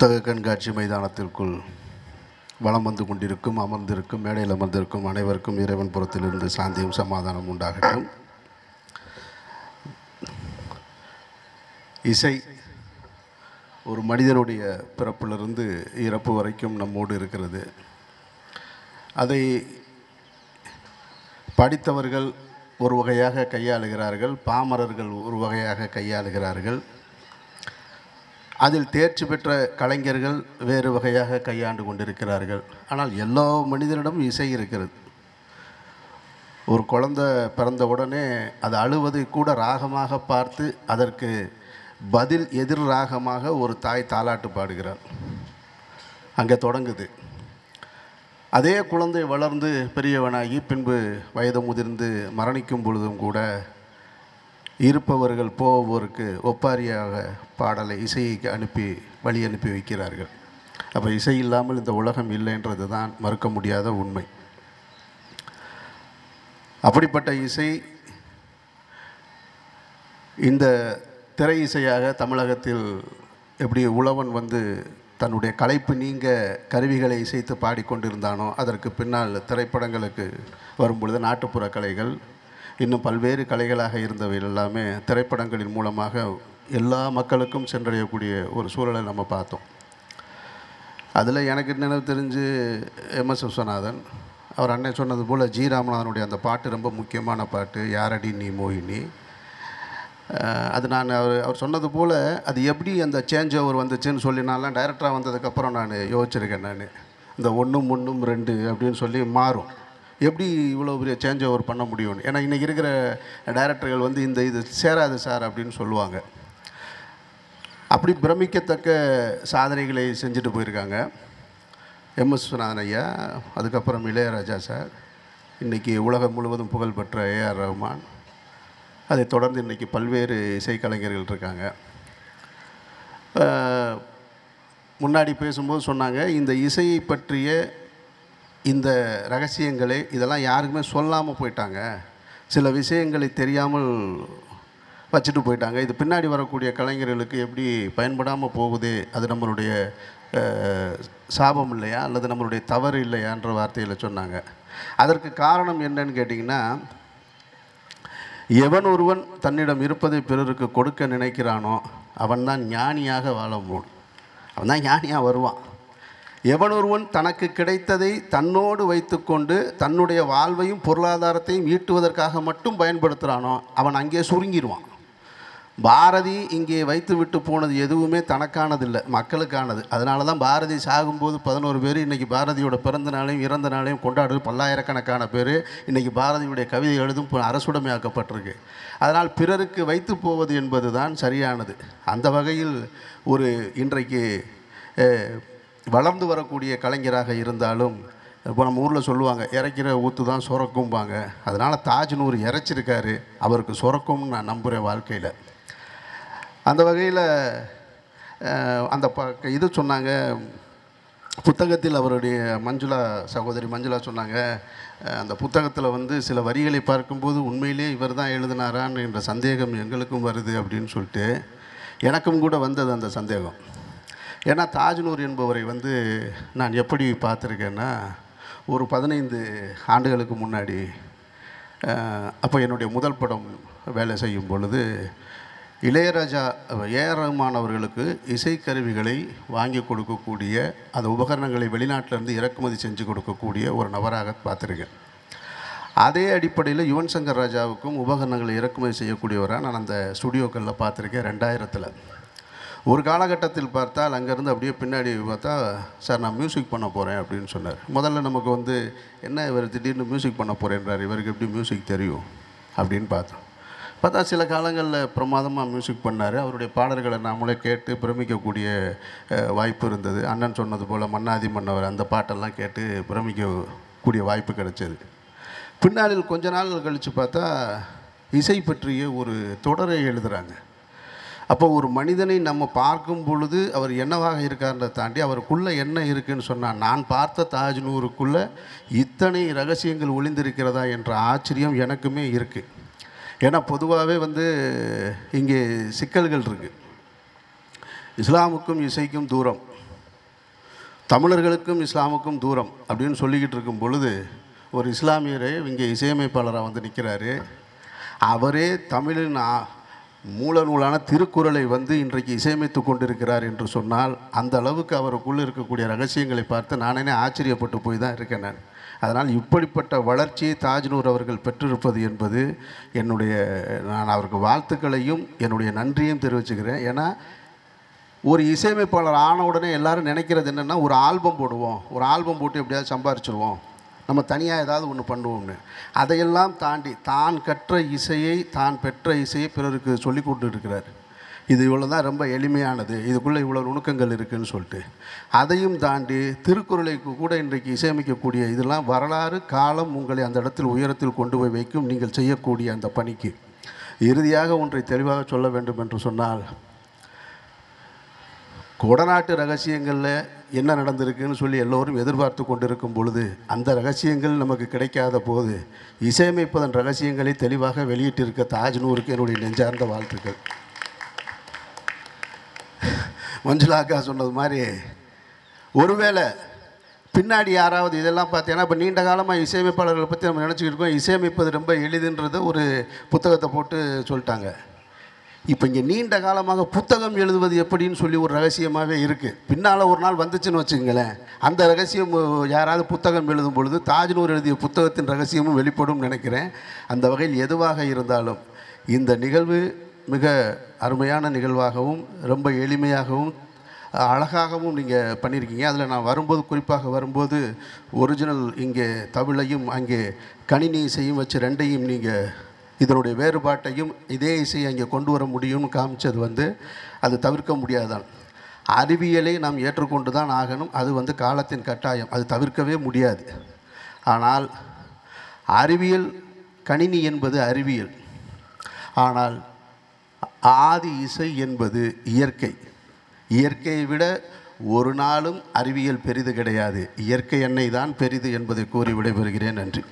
புத்தக கண்காட்சி மைதானத்திற்குள் வளம் வந்து கொண்டிருக்கும் அமர்ந்திருக்கும் மேடையில் அமர்ந்திருக்கும் அனைவருக்கும் இறைவன் புறத்திலிருந்து சாந்தியும் சமாதானம் உண்டாகட்டும். இசை ஒரு மனிதனுடைய பிறப்பிலிருந்து இறப்பு வரைக்கும் நம்மோடு இருக்கிறது. அதை படித்தவர்கள் ஒரு வகையாக கையாளுகிறார்கள் பாமரர்கள் ஒரு வகையாக கையாளுகிறார்கள். அதில் தேர்ச்சி பெற்ற கலைஞர்கள் வேறு வகையாக கையாண்டு கொண்டிருக்கிறார்கள். ஆனால் எல்லா மனிதனிடம் இசை இருக்கிறது. ஒரு குழந்த பிறந்த உடனே அது அழுவதை கூட ராகமாக பார்த்து அதற்கு பதில் எதிர் ராகமாக ஒரு தாய் தாலாட்டு பாடுகிறார் அங்கே தொடங்குது. அதே குழந்தை வளர்ந்து பெரியவனாகி பின்பு வயது முதிர்ந்து மரணிக்கும் பொழுதும் கூட இருப்பவர்கள் போவோருக்கு ஒப்பாரியாக பாடலை இசையை அனுப்பி வழி அனுப்பி வைக்கிறார்கள். அப்போ இசை இல்லாமல் இந்த உலகம் இல்லைன்றது தான் மறுக்க முடியாத உண்மை. அப்படிப்பட்ட இசை இந்த திரை இசையாக தமிழகத்தில் எப்படி உழவன் வந்து தன்னுடைய களைப்பு நீங்க கருவிகளை இசைத்து பாடிக்கொண்டிருந்தானோ அதற்கு பின்னால் திரைப்படங்களுக்கு வரும்பொழுது நாட்டுப்புற கலைகள் இன்னும் பல்வேறு கலைகளாக இருந்தவை எல்லாமே திரைப்படங்களின் மூலமாக எல்லா மக்களுக்கும் சென்றடையக்கூடிய ஒரு சூழலை நம்ம பார்த்தோம். அதில் எனக்கு நினைவு தெரிஞ்சு எம்எஸ் விஸ்வநாதன் அவர் அண்ணன் சொன்னது போல் ஜி ராமநாதனுடைய அந்த பாட்டு ரொம்ப முக்கியமான பாட்டு யாரடி நீ மோகினி. அது நான் அவர் அவர் சொன்னது போல் அது எப்படி அந்த சேஞ்ச் ஓவர் வந்துச்சுன்னு சொல்லி நான்லாம் டைரக்டராக வந்ததுக்கப்புறம் நான் யோசிச்சிருக்கேன் நான். இந்த ஒன்றும் ஒன்றும் ரெண்டு அப்படின்னு சொல்லி மாறும். எப்படி இவ்வளோ பெரிய சேஞ்ச் ஓவர் பண்ண முடியும்னு? ஏன்னா இன்றைக்கி இருக்கிற டைரக்டர்கள் வந்து இந்த இது சேராது சார் அப்படின்னு சொல்லுவாங்க. அப்படி பிரமிக்கத்தக்க சாதனைகளை செஞ்சுட்டு போயிருக்காங்க. எம்எஸ் விஸ்வநாதன் ஐயா அதுக்கப்புறம் இளையராஜா சார் இன்றைக்கி உலகம் முழுவதும் புகழ்பெற்ற ஏஆர் ரஹ்மான் அதை தொடர்ந்து இன்றைக்கி பல்வேறு இசைக்கலைஞர்கள் இருக்காங்க. முன்னாடி பேசும்போது சொன்னாங்க இந்த இசையை பற்றிய இந்த ரகசியங்களை இதெல்லாம் யாருக்குமே சொல்லாமல் போயிட்டாங்க. சில விஷயங்களை தெரியாமல் வச்சுட்டு போயிட்டாங்க. இது பின்னாடி வரக்கூடிய கலைஞர்களுக்கு எப்படி பயன்படாமல் போகுது அது நம்மளுடைய சாபம் இல்லையா? அல்லது நம்மளுடைய தவறு இல்லையான்ற வார்த்தையில் சொன்னாங்க. அதற்கு காரணம் என்னன்னு கேட்டிங்கன்னா எவன் ஒருவன் தன்னிடம் இருப்பதை பிறருக்கு கொடுக்க நினைக்கிறானோ அவன்தான் ஞானியாக வாழ முடியும். அவன் தான் ஞானியாக வருவான். எவன் ஒருவன் தனக்கு கிடைத்ததை தன்னோடு வைத்துக்கொண்டு தன்னுடைய வாழ்வையும் பொருளாதாரத்தையும் ஈட்டுவதற்காக மட்டும் பயன்படுத்துகிறானோ அவன் அங்கே சுருங்கிடுவான். பாரதி இங்கே வைத்து விட்டு போனது எதுவுமே தனக்கானதில்லை மக்களுக்கானது. அதனால தான் பாரதி சாகும்போது பதினோரு பேர் இன்றைக்கி பாரதியோட பிறந்த நாளையும் இறந்த நாளையும் கொண்டாடுறது பல்லாயிரக்கணக்கான பேர். இன்றைக்கி பாரதியுடைய கவிதை எழுதும் அரசுடைமையாக்கப்பட்டிருக்கு. அதனால் பிறருக்கு வைத்து போவது என்பது தான் சரியானது. அந்த வகையில் ஒரு இன்றைக்கு வளர்ந்து வரக்கூடிய கலைஞராக இருந்தாலும் இப்போ நம்ம ஊரில் சொல்லுவாங்க இறைக்கிற ஊற்று தான் சுரக்கும்பாங்க. அதனால் தாஜ்னூர் இறைச்சிருக்காரு அவருக்கு சுரக்கும்னு நான் நம்புகிறேன் வாழ்க்கையில். அந்த வகையில் அந்த ப இது சொன்னாங்க புத்தகத்தில் அவருடைய மஞ்சுளா சகோதரி மஞ்சுளா சொன்னாங்க அந்த புத்தகத்தில் வந்து சில வரிகளை பார்க்கும்போது உண்மையிலே இவர் தான் எழுதினாரான்னு என்ற சந்தேகம் எங்களுக்கும் வருது அப்படின்னு சொல்லிட்டு எனக்கும் கூட வந்தது அந்த சந்தேகம். ஏன்னா தாஜ்னூர் என்பவரை வந்து நான் எப்படி பார்த்துருக்கேன்னா ஒரு பதினைந்து ஆண்டுகளுக்கு முன்னாடி அப்போ என்னுடைய முதல் படம் வேலை செய்யும் பொழுது இளையராஜா ஏஆர் ரஹ்மான் அவர்களுக்கு இசைக்கருவிகளை வாங்கி கொடுக்கக்கூடிய அந்த உபகரணங்களை வெளிநாட்டிலேருந்து இறக்குமதி செஞ்சு கொடுக்கக்கூடிய ஒரு நபராக பார்த்துருக்கேன். அதே அடிப்படையில் யுவன் சங்கர் ராஜாவுக்கும் உபகரணங்களை இறக்குமதி செய்யக்கூடியவராக நான் அந்த ஸ்டுடியோக்களில் பார்த்துருக்கேன் ரெண்டாயிரத்தில். ஒரு காலகட்டத்தில் பார்த்தால் அங்கேருந்து அப்படியே பின்னாடி பார்த்தா சார் நான் மியூசிக் பண்ண போகிறேன் அப்படின்னு சொன்னார். முதல்ல நமக்கு வந்து என்ன இவர் திடீர்னு மியூசிக் பண்ண போகிறேன்றார் இவருக்கு எப்படி மியூசிக் தெரியும்? அப்படின்னு பார்த்தோம். பார்த்தா சில காலங்களில் பிரமாதமாக மியூசிக் பண்ணார். அவருடைய பாடல்களை நாமளே கேட்டு பிரமிக்கக்கூடிய வாய்ப்பு இருந்தது. அண்ணன் சொன்னது போல் மன்னாதி மன்னவர் அந்த பாட்டெல்லாம் கேட்டு பிரமிக்கக்கூடிய வாய்ப்பு கிடைச்சது. பின்னாளில் கொஞ்ச நாள் கழித்து பார்த்தா இசை பற்றிய ஒரு தொடரை எழுதுகிறாங்க அப்போ ஒரு மனிதனை நம்ம பார்க்கும் பொழுது அவர் என்னவாக இருக்கார்ன்றதை தாண்டி அவருக்குள்ளே என்ன இருக்குன்னு சொன்னால் நான் பார்த்த தாஜ்னூருக்குள்ளே இத்தனை ரகசியங்கள் ஒளிந்திருக்கிறதா? என்ற ஆச்சரியம் எனக்குமே இருக்குது ஏன்னா பொதுவாகவே வந்து இங்கே சிக்கல்கள் இருக்குது இஸ்லாமுக்கும் இசைக்கும் தூரம். தமிழர்களுக்கும் இஸ்லாமுக்கும் தூரம் அப்படின்னு சொல்லிக்கிட்டு இருக்கும் பொழுது ஒரு இஸ்லாமியரே இங்கே இசையமைப்பாளராக வந்து நிற்கிறாரு அவரே தமிழின் மூல நூலான திருக்குறளை வந்து இன்றைக்கு இசையமைத்து கொண்டிருக்கிறார் என்று சொன்னால் அந்த அளவுக்கு அவருக்குள்ளே இருக்கக்கூடிய ரகசியங்களை பார்த்து நானே ஆச்சரியப்பட்டு போய் தான் இருக்கேன் நான். அதனால் இப்படிப்பட்ட வளர்ச்சியை தாஜ்னூர் அவர்கள் பெற்றிருப்பது என்பது என்னுடைய நான் அவருக்கு வாழ்த்துக்களையும் என்னுடைய நன்றியும் தெரிவிச்சுக்கிறேன். ஏன்னா ஒரு இசையமைப்பாளர் ஆன உடனே எல்லாரும் நினைக்கிறது என்னென்னா ஒரு ஆல்பம் போடுவோம். ஒரு ஆல்பம் போட்டு எப்படியாவது சம்பாரிச்சிருவோம். நம்ம தனியாக ஏதாவது ஒன்று பண்ணுவோம்னு. அதையெல்லாம் தாண்டி தான் கற்ற இசையை தான் பெற்ற இசையை பிறருக்கு சொல்லி கொண்டு இருக்கிறார் இது இவ்வளோ தான் ரொம்ப எளிமையானது. இதுக்குள்ளே இவ்வளோ நுணுக்கங்கள் இருக்குதுன்னு சொல்லிட்டு. அதையும் தாண்டி திருக்குறளை கூட இன்றைக்கு இசையமைக்கக்கூடிய இதெல்லாம் வரலாறு காலம் உங்களை அந்த இடத்தில் உயரத்தில் கொண்டு போய் வைக்கும் நீங்கள் செய்யக்கூடிய அந்த பணிக்கு. இறுதியாக ஒன்றை தெளிவாக சொல்ல வேண்டும் என்று சொன்னால் கொடநாட்டு ரகசியங்களில் என்ன நடந்திருக்குன்னு சொல்லி எல்லோரும் எதிர்பார்த்து கொண்டிருக்கும் பொழுது அந்த ரகசியங்கள் நமக்கு கிடைக்காத போது இசையமைப்பதன் ரகசியங்களை தெளிவாக வெளியிட்டிருக்க தாஜ்னூருக்கு என்னுடைய நெஞ்சார்ந்த வாழ்த்துக்கள். மஞ்சுளாக்கா சொன்னது மாதிரி ஒருவேளை பின்னாடி யாராவது இதெல்லாம் பார்த்தீங்கன்னா இப்போ நீண்ட காலமாக இசையமைப்பாளர்களை பற்றி நம்ம நினச்சிக்கிட்டு இருக்கோம். இசையமைப்பது ரொம்ப எளிதுன்றது ஒரு புத்தகத்தை போட்டு சொல்லிட்டாங்க. இப்போ இங்கே நீண்ட காலமாக புத்தகம் எழுதுவது எப்படின்னு சொல்லி ஒரு ரகசியமாகவே இருக்குது பின்னால் ஒரு நாள் வந்துச்சுன்னு வச்சுங்களேன் அந்த ரகசியம் யாராவது புத்தகம் எழுதும் பொழுது தாஜ்னூர் எழுதிய புத்தகத்தின் ரகசியமும் வெளிப்படும் நினைக்கிறேன். அந்த வகையில் எதுவாக இருந்தாலும் இந்த நிகழ்வு மிக அருமையான நிகழ்வாகவும் ரொம்ப எளிமையாகவும் அழகாகவும் நீங்கள் பண்ணியிருக்கீங்க அதில் நான் வரும்போது குறிப்பாக வரும்போது ஒரிஜினல் இங்கே தமிழையும் அங்கே கணினி இசையும் வச்சு ரெண்டையும் நீங்கள் இதனுடைய வேறுபாட்டையும் இதே இசையை அங்கே கொண்டு வர முடியும்னு காமிச்சது வந்து அது தவிர்க்க முடியாதான். அறிவியலை நாம் ஏற்றுக்கொண்டு தான் ஆகணும். அது வந்து காலத்தின் கட்டாயம். அது தவிர்க்கவே முடியாது. ஆனால் அறிவியல் கணினி என்பது அறிவியல். ஆனால் ஆதி இசை என்பது இயற்கை. இயற்கையை விட ஒரு நாளும் அறிவியல் பெரிது கிடையாது. இயற்கை எண்ணெய் தான் பெரிது என்பதை கூறி விடைபெறுகிறேன். நன்றி.